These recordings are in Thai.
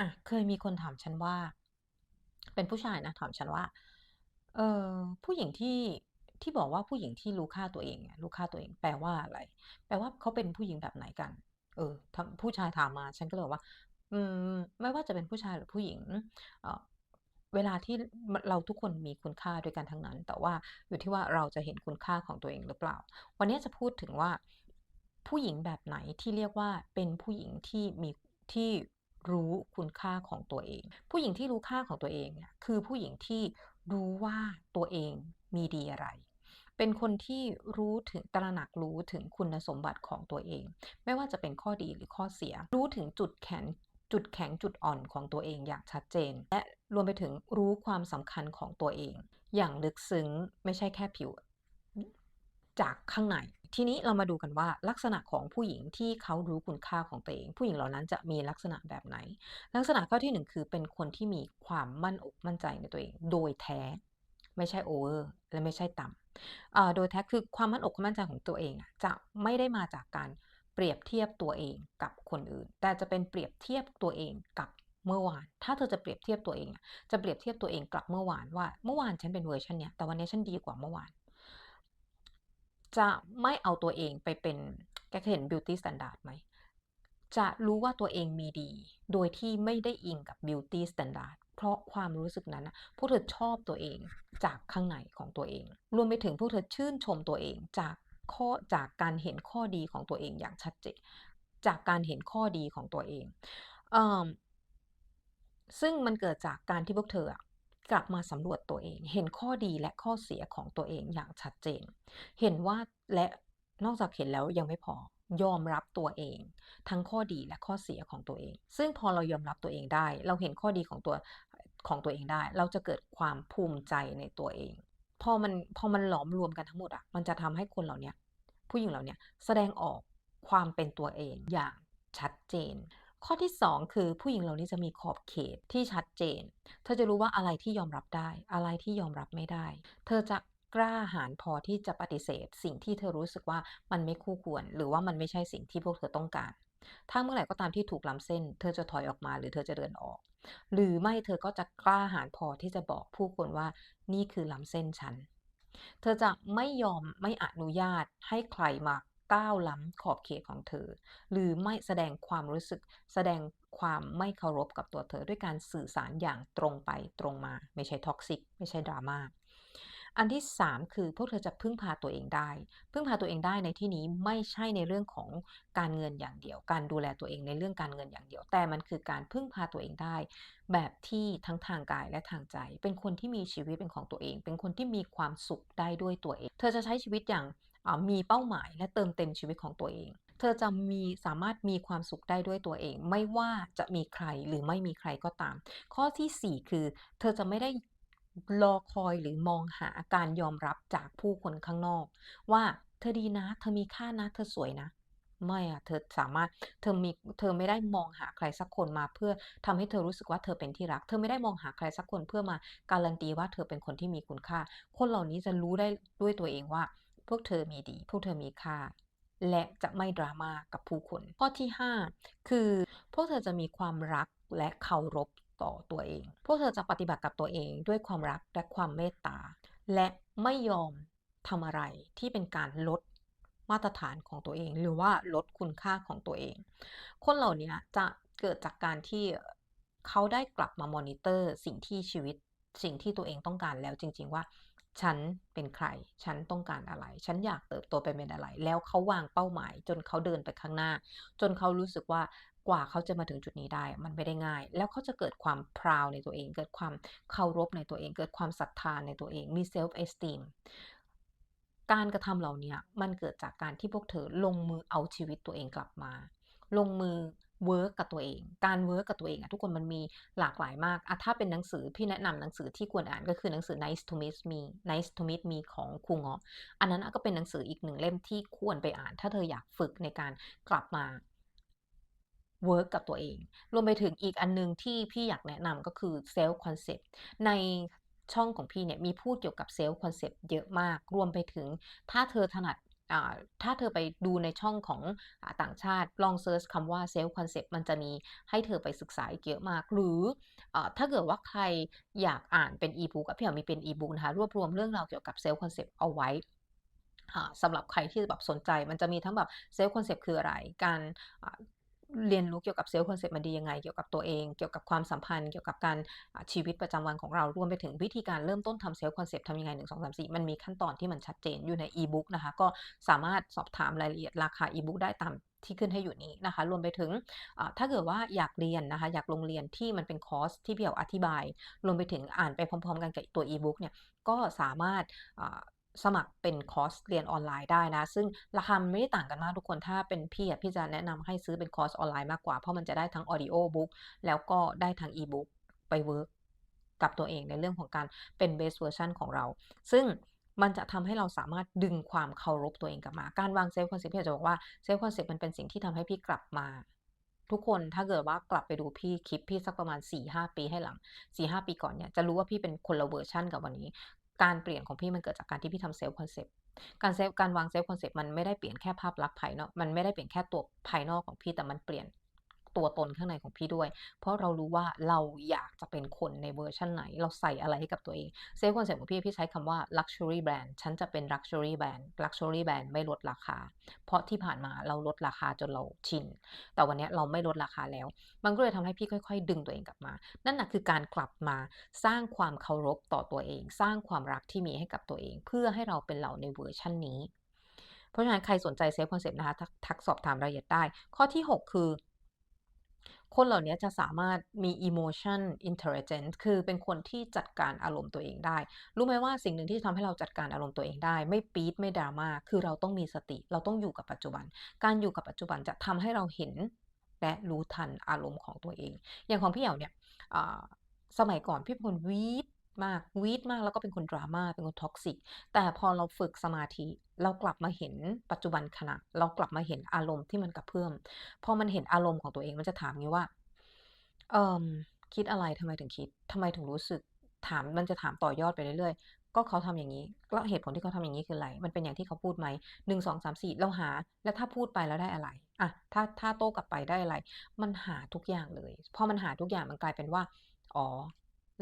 อะเคยมีคนถามฉันว่า เป็นผู้ชายนะถามฉันว่า เออผู้หญิงที่ที่บอกว่าผู้หญิงที่รู้ค่าตัวเองเนี่ยรู้ค่าตัวเองแปลว่าอะไร แปลว่าเขาเป็นผู้หญิงแบบไหนกัน?เออทผู้ชายถามมา ฉันก็เลยบอกว่า อืม ไม่ว่าจะเป็นผู้ชายหรือผู้หญิง เอ่อเวลาที่เราทุกคนมีคุณค่าด้วยกันทั้งนั้น แต่ว่าอยู่ที่ว่าเราจะเห็นคุณค่าของตัวเองหรือเปล่า วันนี้จะพูดถึงว่า ผู้หญิงแบบไหนที่เรียกว่าเป็นผู้หญิงที่มีที่ รู้คุณค่าของตัวเอง ผู้หญิงที่รู้ค่าของตัวเองเนี่ยคือผู้หญิงที่รู้ว่าตัวเองมีดีอะไร เป็นคนที่รู้ถึงตระหนักรู้ถึงคุณสมบัติของตัวเอง ไม่ว่าจะเป็นข้อดีหรือข้อเสีย รู้ถึงจุดแข็งจุดแข็งจุดอ่อนของตัวเองอย่างชัดเจน และรวมไปถึงรู้ความสำคัญของตัวเอง อย่างลึกซึ้งไม่ใช่แค่ผิว จากข้างใน ทีนี้เรามาดูกันว่าลักษณะของผู้หญิงที่เขารู้คุณค่าของตัวเอง ผู้หญิงเหล่านั้นจะมีลักษณะแบบไหน?ลักษณะข้อที่ 1 คือเป็นคนที่มีความมั่นอกมั่นใจในตัวเอง โดยแท้ ไม่ใช่โอเวอร์และไม่ใช่ต่ำโดยแท้คือความมั่นอกมั่นใจของตัวเองจะไม่ได้มาจากการเปรียบเทียบตัวเองกับคนอื่น แต่จะเป็นเปรียบเทียบตัวเองกับเมื่อวาน ถ้าเธอจะเปรียบเทียบตัวเองจะเปรียบเทียบตัวเองกลับเมื่อวานว่าเมื่อวานฉันเป็นเวอร์ชันเนี้ยแต่วันนี้ฉันดีกว่าเมื่อวาน จะไม่เอาตัวเองไปเป็นแกเคยเห็น Beauty Standard ไหม?จะรู้ว่าตัวเองมีดี โดยที่ไม่ได้อิงกับ Beauty Standard เพราะความรู้สึกนั้นน่ะพวกเธอชอบตัวเองจากข้างในของตัวเอง รวมไปถึงพวกเธอชื่นชมตัวเองจากข้อจากการเห็นข้อดีของตัวเองอย่างชัดเจน จากการเห็นข้อดีของตัวเองเอซึ่งมันเกิดจากการที่พวกเธอ กลับมาสำรวจตัวเอง เห็นข้อดีและข้อเสียของตัวเองอย่างชัดเจน เห็นว่าและนอกจากเห็นแล้วยังไม่พอยอมรับตัวเอง ทั้งข้อดีและข้อเสียของตัวเอง ซึ่งพอเรายอมรับตัวเองได้ เราเห็นข้อดีของตัวของตัวเองได้ เราจะเกิดความภูมิใจในตัวเอง พอมันพอมันหลอมรวมกันทั้งหมดอะมันจะทำให้คนเหล่าเนี้ยผู้หญิงเหล่าเนี้ยแสดงออกความเป็นตัวเองอย่างชัดเจน ข้อที่ 2 คือผู้หญิงเหล่านี้จะมีขอบเขตที่ชัดเจน เธอจะรู้ว่าอะไรที่ยอมรับได้ อะไรที่ยอมรับไม่ได้ เธอจะกล้าหาญพอที่จะปฏิเสธ สิ่งที่เธอรู้สึกว่ามันไม่คู่ควร หรือว่ามันไม่ใช่สิ่งที่พวกเธอต้องการ ถ้าเมื่อไหร่ก็ตามที่ถูกล้ำเส้น เธอจะถอยออกมาหรือเธอจะเดินออก หรือไม่เธอก็จะกล้าหาญพอที่จะบอกผู้คนว่านี่คือล้ำเส้นฉัน เธอจะไม่ยอมไม่อนุญาตให้ใครมา ก้าวล้ำขอบเขตของเธอ หรือไม่แสดงความรู้สึก แสดงความไม่เคารพกับตัวเธอด้วยการสื่อสารอย่างตรงไปตรงมา ไม่ใช่ toxic ไม่ใช่ drama อันที่ 3 คือพวกเธอจะพึ่งพาตัวเองได้ พึ่งพาตัวเองได้ในที่นี้ไม่ใช่ในเรื่องของการเงินอย่างเดียว การดูแลตัวเองในเรื่องการเงินอย่างเดียว แต่มันคือการพึ่งพาตัวเองได้ แบบที่ทั้งทางกายและทางใจ เป็นคนที่มีชีวิตเป็นของตัวเอง เป็นคนที่มีความสุขได้ด้วยตัวเอง เธอจะใช้ชีวิตอย่าง มีเป้าหมายและเติมเต็มชีวิตของตัวเอง เธอจะมีสามารถมีความสุขได้ด้วยตัวเอง ไม่ว่าจะมีใครหรือไม่มีใครก็ตาม ข้อที่ 4 คือ เธอจะไม่ได้รอคอยหรือมองหาการยอมรับจากผู้คนข้างนอก ว่าเธอดีนะ เธอมีค่านะ เธอสวยนะไม่อะเธอสามารถเธอมีเธอไม่ได้มองหาใครสักคนมา เพื่อทำให้เธอรู้สึกว่าเธอเป็นที่รัก เธอไม่ได้มองหาใครสักคนเพื่อมาการันตีว่าเธอเป็นคนที่มีคุณค่า คนเหล่านี้จะรู้ได้ด้วยตัวเองว่า พวกเธอมีดี พวกเธอมีค่า และจะไม่ drama กับผู้คน ข้อที่ 5 คือ พวกเธอจะมีความรักและเคารพต่อตัวเอง พวกเธอจะปฏิบัติกับตัวเองด้วยความรักและความเมตตา และไม่ยอมทำอะไรที่เป็นการลดมาตรฐานของตัวเอง หรือว่าลดคุณค่าของตัวเอง คนเหล่านี้จะเกิดจากการที่เขาได้กลับมามอนิเตอร์สิ่งที่ชีวิตสิ่งที่ตัวเองต้องการแล้วจริง ๆ ว่า ฉันเป็นใคร ฉันต้องการอะไร ฉันอยากเติบโตไปเป็นอะไร แล้วเขาวางเป้าหมาย จนเขาเดินไปข้างหน้า จนเขารู้สึกว่ากว่าเขาจะมาถึงจุดนี้ได้ มันไม่ได้ง่าย แล้วเขาจะเกิดความ proud ในตัวเอง เกิดความเคารพในตัวเอง เกิดความศรัทธาในตัวเอง มี self esteem การกระทำเหล่านี้มันเกิดจากการที่พวกเธอลงมือเอาชีวิตตัวเองกลับมา ลงมือ เวิร์กกับตัวเอง การเวิร์กกับตัวเองอะทุกคนมันมีหลากหลายมากอะถ้าเป็นหนังสือพี่แนะนำหนังสือที่ควรอ่านก็คือหนังสือ Nice to Meet Me Nice to Meet Me ของครูเงาะ อันนั้นก็เป็นหนังสืออีก1เล่มที่ควรไปอ่าน ถ้าเธออยากฝึกในการกลับมาเวิร์กกับตัวเอง รวมไปถึงอีกอันหนึ่งที่พี่อยากแนะนำก็คือ Self Concept ในช่องของพี่เนี่ยมีพูดเกี่ยวกับ Self Concept เยอะมาก รวมไปถึงถ้าเธอถนัด ถ้าเธอไปดูในช่องของอต่างชาติลองเซิร์ชคำว่าเซลล์คอนเซปต์มันจะมีให้เธอไปศึกษาเยอะมาก หรืออถ้าเกิดว่าใครอยากอ่านเป็น E-book อะพี่แอ๋วมีเป็นอีบุ๊กนะคะรวบรวมเรื่องราวเกี่ยวกับเซลล์คอนเซปต์เอาไว้สำหรับใครที่แบบสนใจมันจะมีทั้งแบบเซลล์คอนเซปต์คืออะไร?การ เรียนรู้เกี่ยวกับ Self Concept มันดียังไง?เกี่ยวกับตัวเอง เกี่ยวกับความสัมพันธ์ เกี่ยวกับการชีวิตประจำวันของเรา รวมไปถึงวิธีการเริ่มต้นทำ Self Concept ทำยังไง1 2 3 4มันมีขั้นตอนที่มันชัดเจนอยู่ใน E-book นะคะ ก็สามารถสอบถามรายละเอียดราคา E-book ได้ตามที่ขึ้นให้อยู่นี้นะคะ รวมไปถึงถ้าเกิดว่าอยากเรียนนะคะ อยากลงเรียนที่มันเป็นคอร์สที่เพี่แอ๋วอธิบาย รวมไปถึงอ่านไปพร้อม ๆ กันกับตัว E-book เนี่ย ก็สามารถ สมัครเป็นคอร์สเรียนออนไลน์ได้นะ ซึ่งราคาไม่ได้ต่างกันมากทุกคนถ้าเป็นพี่อะพี่จะแนะนำให้ซื้อเป็นคอร์สออนไลน์มากกว่า เพราะมันจะได้ทั้ง Audio Book แล้วก็ได้ทั้ง E-book ไปเวิร์กกับตัวเองในเรื่องของการเป็น Best Version ของเรา ซึ่งมันจะทำให้เราสามารถดึงความเคารพตัวเองกลับมา การวาง Self Concept พี่อยากจะบอกว่า Self Concept มันเป็นสิ่งที่ทำให้พี่กลับมา ทุกคนถ้าเกิดว่ากลับไปดูพี่คลิปพี่สักประมาณ4-5ปีให้หลัง4-5ปีก่อนเนี่ยจะรู้ว่าพี่เป็นคนละเวอร์ชันกับวันนี้ การเปลี่ยนของพี่มันเกิดจากการที่พี่ทำเซลล์คอนเซปต์การเซฟการวางเซฟคอนเซปต์มันไม่ได้เปลี่ยนแค่ภาพลักษณ์ภายนอก มันไม่ได้เปลี่ยนแค่ตัวภายนอกของพี่แต่มันเปลี่ยน ตัวตนข้างในของพี่ด้วย เพราะเรารู้ว่าเราอยากจะเป็นคนในเวอร์ชันไหน เราใส่อะไรให้กับตัวเอง Self Concept ของพี่พี่ใช้คำว่า Luxury Brand ฉันจะเป็น Luxury Brand Luxury Brand ไม่ลดราคา เพราะที่ผ่านมาเราลดราคาจนเราชิน แต่วันนี้เราไม่ลดราคาแล้ว มันก็เลยทำให้พี่ค่อยๆ ดึงตัวเองกลับมา นั่นน่ะคือการกลับมาสร้างความเคารพต่อตัวเอง สร้างความรักที่มีให้กับตัวเอง เพื่อให้เราเป็นเราในเวอร์ชันนี้ เพราะฉะนั้นใครสนใจ Self Concept นะคะทักทักสอบถามรายละเอียดได้ ข้อที่ 6 คือ คนเหล่านี้จะสามารถมี Emotion Intelligence คือเป็นคนที่จัดการอารมณ์ตัวเองได้ รู้ไหมว่าสิ่งหนึ่งที่จะทำให้เราจัดการอารมณ์ตัวเองได้ ไม่ปี๊ดไม่ดราม่าคือเราต้องมีสติ เราต้องอยู่กับปัจจุบัน การอยู่กับปัจจุบันจะทำให้เราเห็นและรู้ทันอารมณ์ของตัวเอง อย่างของพี่แอ๋วเนี่ยสมัยก่อนพี่พลวีด มากวีดมากแล้วก็เป็นคน drama เป็นคน toxic แต่พอเราฝึกสมาธิ เรากลับมาเห็นปัจจุบันขณะ เรากลับมาเห็นอารมณ์ที่มันกระเพื่อมพอมันเห็นอารมณ์ของตัวเองมันจะถามงี้ว่าเอ่อคิดอะไร?ทำไมถึงคิด?ทำไมถึงรู้สึก?ถามมันจะถามต่อยอดไปเรื่อยๆ ก็เขาทำอย่างงี้ แล้วเหตุผลที่เขาทำอย่างงี้คืออะไร?มันเป็นอย่างที่เขาพูดไหม?1 2 3 4เราหา แล้วถ้าพูดไปแล้วได้อะไร?อะ ถ้าถ้าโต้กลับไปได้อะไร?มันหาทุกอย่างเลย พอมันหาทุกอย่างมันกลายเป็นว่า อ๋อ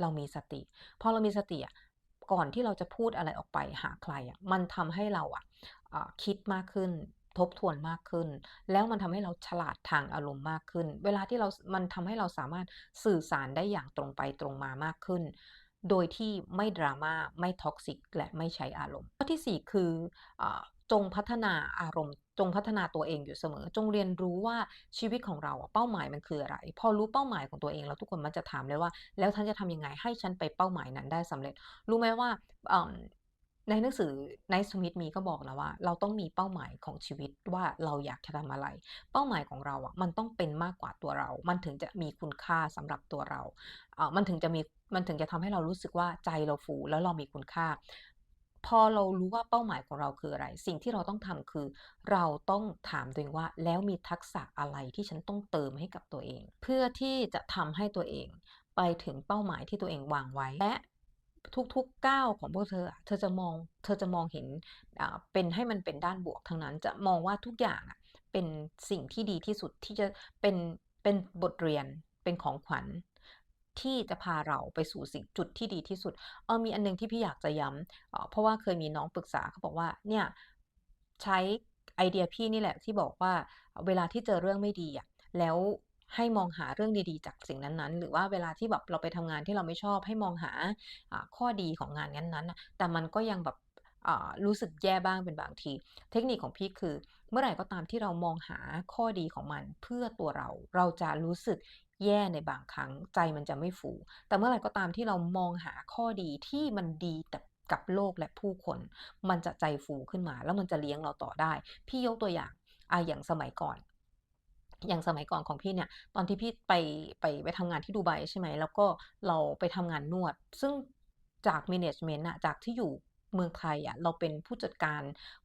เรามีสติ พอเรามีสติอะก่อนที่เราจะพูดอะไรออกไปหาใครอะมันทำให้เราอะอ่าคิดมากขึ้นทบทวนมากขึ้น แล้วมันทำให้เราฉลาดทางอารมณ์มากขึ้น เวลาที่เรามันทำให้เราสามารถสื่อสารได้อย่างตรงไปตรงมามากขึ้น โดยที่ไม่ drama ไม่ toxic และไม่ใช้อารมณ์ข้อที่ 4 คืออ จงพัฒนาอารมณ์ จงพัฒนาตัวเองอยู่เสมอ จงเรียนรู้ว่าชีวิตของเราเป้าหมายมันคืออะไร?พอรู้เป้าหมายของตัวเองแล้วทุกคนมักจะถามเลยว่า แล้วฉันจะทำยังไงให้ฉันไปเป้าหมายนั้นได้สำเร็จ?รู้ไหมว่าในหนังสือ Nice to Meet Me ก็บอกนะว่า เราต้องมีเป้าหมายของชีวิตว่าเราอยากจะทำอะไร?เป้าหมายของเราอะมันต้องเป็นมากกว่าตัวเรา มันถึงจะมีคุณค่าสำหรับตัวเราอ่ามันถึงจะมีมันถึงจะทำให้เรารู้สึกว่าใจเราฟูแล้วเรามีคุณค่า พอเรารู้ว่าเป้าหมายของเราคืออะไร?สิ่งที่เราต้องทำคือ เราต้องถามตัวเองว่า แล้วมีทักษะอะไรที่ฉันต้องเติมให้กับตัวเอง?เพื่อที่จะทำให้ตัวเอง ไปถึงเป้าหมายที่ตัวเองวางไว้และทุกๆก้าวของพวกเธอ เธอจะมอง เธอจะมองเห็นอ่าเป็นให้มันเป็นด้านบวกทั้งนั้น จะมองว่าทุกอย่างอะเป็นสิ่งที่ดีที่สุดที่จะเป็นเป็นบทเรียนเป็นของขวัญ ที่จะพาเราไปสู่สิ่งจุดที่ดีที่สุดเออมีอันหนึ่งที่พี่อยากจะย้ำเพราะว่าเคยมีน้องปรึกษาเขาบอกว่าเนี่ยใช้ไอเดียพี่นี่แหละที่บอกว่าเวลาที่เจอเรื่องไม่ดีอะแล้วให้มองหาเรื่องดีๆ จากสิ่งนั้นๆ หรือว่าเวลาที่แบบเราไปทำงานที่เราไม่ชอบให้มองหาข้อดีของงานนั้นๆ แต่มันก็ยังแบบรู้สึกแย่บ้างเป็นบางที เทคนิคของพี่คือ เมื่อไหร่ก็ตามที่เรามองหาข้อดีของมันเพื่อตัวเรา เราจะรู้สึก แย่ในบางครั้งใจมันจะไม่ฟูแต่เมื่อไหร่ก็ตามที่เรามองหาข้อดีที่มันดีกับกับโลกและผู้คน มันจะใจฟูขึ้นมา แล้วมันจะเลี้ยงเราต่อได้ พี่ยกตัวอย่างอาอย่างสมัยก่อน อย่างสมัยก่อนของพี่เนี่ยตอนที่พี่ไปไปไปทำงานที่ดูไบใช่ไหมแล้วก็เราไปทำงานนวด ซึ่งจากแมเนจเมนต์น่ะจากที่อยู่เมืองไทยอะเราเป็นผู้จัดการ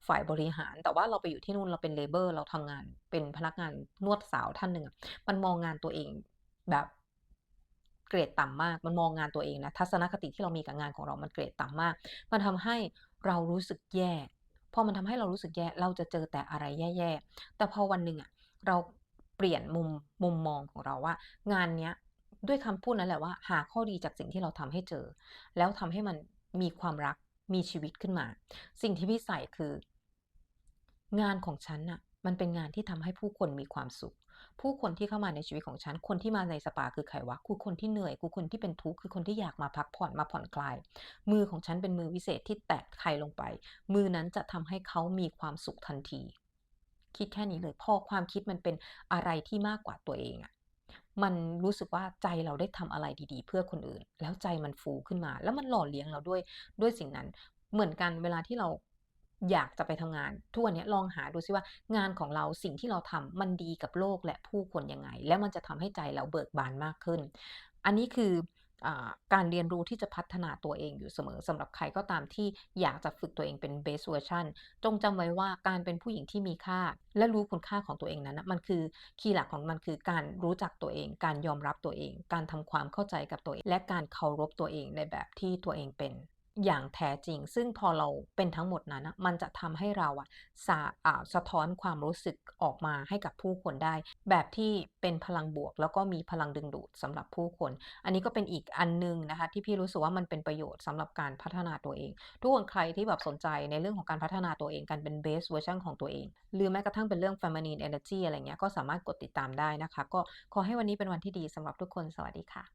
ฝ่ายบริหาร แต่ว่าเราไปอยู่ที่นู่นเราเป็นเลเบอร์เราทำงานเป็นพนักงานนวดสาวท่านหนึ่งอะมันมองงานตัวเอง แบบเกรดต่ำมาก มันมองงานตัวเองนะ ทัศนคติที่เรามีกับงานของเรา มันเกรดต่ำมาก มันทำให้เรารู้สึกแย่ พอมันทำให้เรารู้สึกแย่ เราจะเจอแต่อะไรแย่ๆ แต่พอวันหนึ่งอะเราเปลี่ยนมุมมุมมองของเราว่า งานเนี้ยด้วยคำพูดนั้นแหละว่า หาข้อดีจากสิ่งที่เราทำให้เจอ แล้วทำให้มันมีความรักมีชีวิตขึ้นมา สิ่งที่พี่ใส่คือ งานของฉันน่ะมันเป็นงานที่ทำให้ผู้คนมีความสุข ผู้คนที่เข้ามาในชีวิตของฉัน คนที่มาในสปาคือใครวะ?คือคนที่เหนื่อยคือคนที่เป็นทุกข์คือคนที่อยากมาพักผ่อนมาผ่อนคลาย มือของฉันเป็นมือวิเศษที่แตะใครลงไป มือนั้นจะทำให้เขามีความสุขทันที คิดแค่นี้เลยพอความคิดมันเป็นอะไรที่มากกว่าตัวเองอะมันรู้สึกว่าใจเราได้ทำอะไรดีๆ เพื่อคนอื่น แล้วใจมันฟูขึ้นมา แล้วมันหล่อเลี้ยงเราด้วยด้วยสิ่งนั้น เหมือนกันเวลาที่เรา อยากจะไปทำงาน ทุกวันนี้ลองหาดูซิว่างานของเราสิ่งที่เราทำมันดีกับโลกและผู้คนยังไง?แล้วมันจะทำให้ใจเราเบิกบานมากขึ้น อันนี้คือการเรียนรู้ที่จะพัฒนาตัวเองอยู่เสมอสำหรับใครก็ตามที่อยากจะฝึกตัวเองเป็น Best Version จงจำไว้ว่าการเป็นผู้หญิงที่มีค่า และรู้คุณค่าของตัวเองนั้นนะมันคือคีย์หลักของมันคือการรู้จักตัวเอง การยอมรับตัวเอง การทำความเข้าใจกับตัวเอง และการเคารพตัวเองในแบบที่ตัวเองเป็น อย่างแท้จริง ซึ่งพอเราเป็นทั้งหมดนั้นมันจะทำให้เราอะสาอ่าสะท้อนความรู้สึกออกมาให้กับผู้คนได้ แบบที่เป็นพลังบวก แล้วก็มีพลังดึงดูดสำหรับผู้คน อันนี้ก็เป็นอีกอันหนึ่งนะคะ ที่พี่รู้สึกว่ามันเป็นประโยชน์สำหรับการพัฒนาตัวเอง ทุกคนใครที่แบบสนใจในเรื่องของการพัฒนาตัวเองการเป็น Best Version ของตัวเอง หรือแม้กระทั่งเป็นเรื่อง Feminine Energy อะไรเงี้ยก็สามารถกดติดตามได้นะคะ ก็ขอให้วันนี้เป็นวันที่ดีสำหรับทุกคนสวัสดีค่ะ